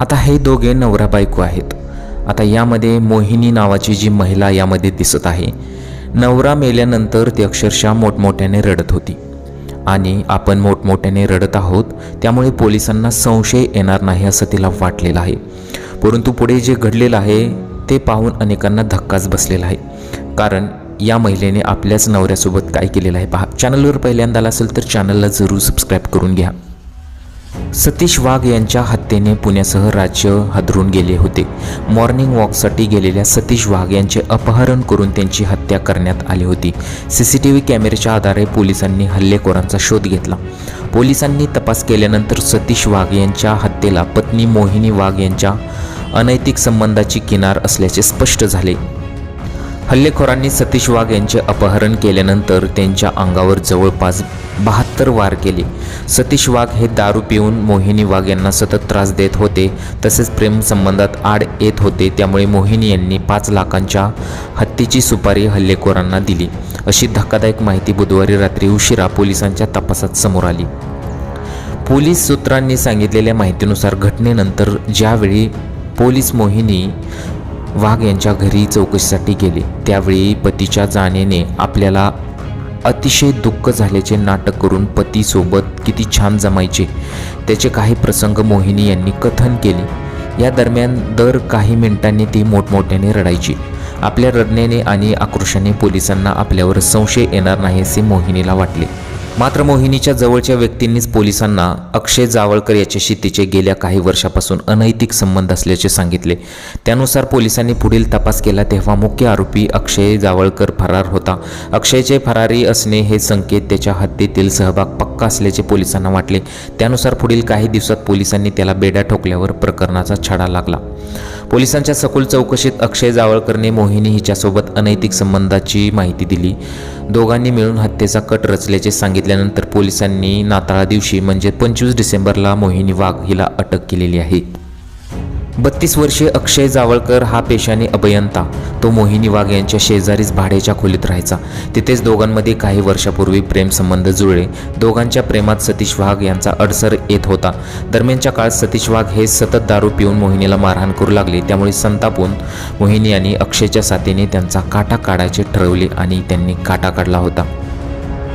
आता हे दोघे नवरा बायको आहेत. आता यामध्ये मोहिनी नावाची जी महिला यामध्ये दिसत आहे. नवरा मेल्यानंतर ती अक्षरशः मोठमोठ्याने रडत होती. आणि आपण मोठमोठ्याने रडत आहोत त्यामुळे पोलिसांना संशय येणार नाही असं तिला वाटलेलं आहे. परंतु पुढे जे घडलेलं आहे ते पाहून अनेकांना धक्काच बसलेला आहे. कारण या महिलेने आपल्याच नवऱ्यासोबत काय केलेलं आहे पहा. चॅनलवर पहिल्यांदा आला असेल तर चॅनलला जरूर सबस्क्राईब करून घ्या. सतीश वाघ यांच्या हत्येने पुण्यासह राज्य हादरून गेले होते. मॉर्निंग वॉकसाठी गेलेल्या सतीश वाघ यांचे अपहरण करून त्यांची हत्या करण्यात आली होती. सी सी टी व्ही कॅमेऱ्याच्या आधारे पोलिसांनी हल्लेखोरांचा शोध घेतला. पोलिसांनी तपास केल्यानंतर सतीश वाघ यांच्या हत्येला पत्नी मोहिनी वाघ यांच्या अनैतिक संबंधाची किनार असल्याचे स्पष्ट झाले. हल्लेखोरांनी सतीश वाघ यांचे अपहरण केल्यानंतर त्यांच्या अंगावर जवळपास बहात्तर वार केले. सतीश वाघ हे दारू पिऊन मोहिनी वाघ यांना सतत त्रास देत होते. तसेच प्रेमसंबंधात आड येत होते. त्यामुळे मोहिनी यांनी पाच लाखांच्या हत्तीची सुपारी हल्लेखोरांना दिली. अशी धक्कादायक माहिती बुधवारी रात्री उशिरा पोलिसांच्या तपासात समोर आली. पोलीस सूत्रांनी सांगितलेल्या माहितीनुसार घटनेनंतर ज्यावेळी पोलीस मोहिनी वाघ यांच्या घरी चौकशीसाठी गेले त्यावेळी पतीच्या जाण्याने आपल्याला अतिशय दुःख झाल्याचे नाटक करून पतीसोबत किती छान जमायचे. त्याचे काही प्रसंग मोहिनी यांनी कथन केले. या दरम्यान दर काही मिनिटांनी ती मोठमोठ्याने रडायची. आपल्या रडण्याने आणि आक्रोशाने पोलिसांना आपल्यावर संशय येणार नाही असे मोहिनीला वाटले. मात्र मोहिनीच्या जवळच्या व्यक्तींनीच पोलिसांना अक्षय जावळकर याच्याशी तिचे गेल्या काही वर्षापासून अनैतिक संबंध असल्याचे सांगितले. त्यानुसार पोलिसांनी पुढील तपास केला तेव्हा मुख्य आरोपी अक्षय जावळकर फरार होता. अक्षयचे फरारी असणे हे संकेत त्याच्या हत्येतील सहभाग पक्का असल्याचे पोलिसांना वाटले. त्यानुसार पुढील काही दिवसात पोलिसांनी त्याला बेड्या ठोकल्यावर प्रकरणाचा छडा लागला. पोलिसांच्या सखोल चौकशीत अक्षय जावळकरने मोहिनी हिच्यासोबत अनैतिक संबंधाची माहिती दिली. दोघांनी मिळून हत्येचा कट रचल्याचे सांगितल्यानंतर पोलिसांनी नाताळा दिवशी म्हणजे पंचवीस डिसेंबरला मोहिनी वाघ हिला अटक केलेली आहे. बत्तीस वर्षीय अक्षय जावळकर हा पेशाने अभयंता. तो मोहिनी वाघ यांच्या शेजारीच भाड्याच्या खोलीत राहायचा. तिथेच दोघांमध्ये काही वर्षापूर्वी प्रेमसंबंध जुळले. दोघांच्या प्रेमात सतीश वाघ यांचा अडसर येत होता. दरम्यानच्या काळात सतीश वाघ हे सतत दारू पिऊन मोहिनीला मारहाण करू लागले. त्यामुळे संतापून मोहिनी यांनी अक्षयच्या साथीने त्यांचा काटा काढायचे ठरवले आणि त्यांनी काटा काढला होता.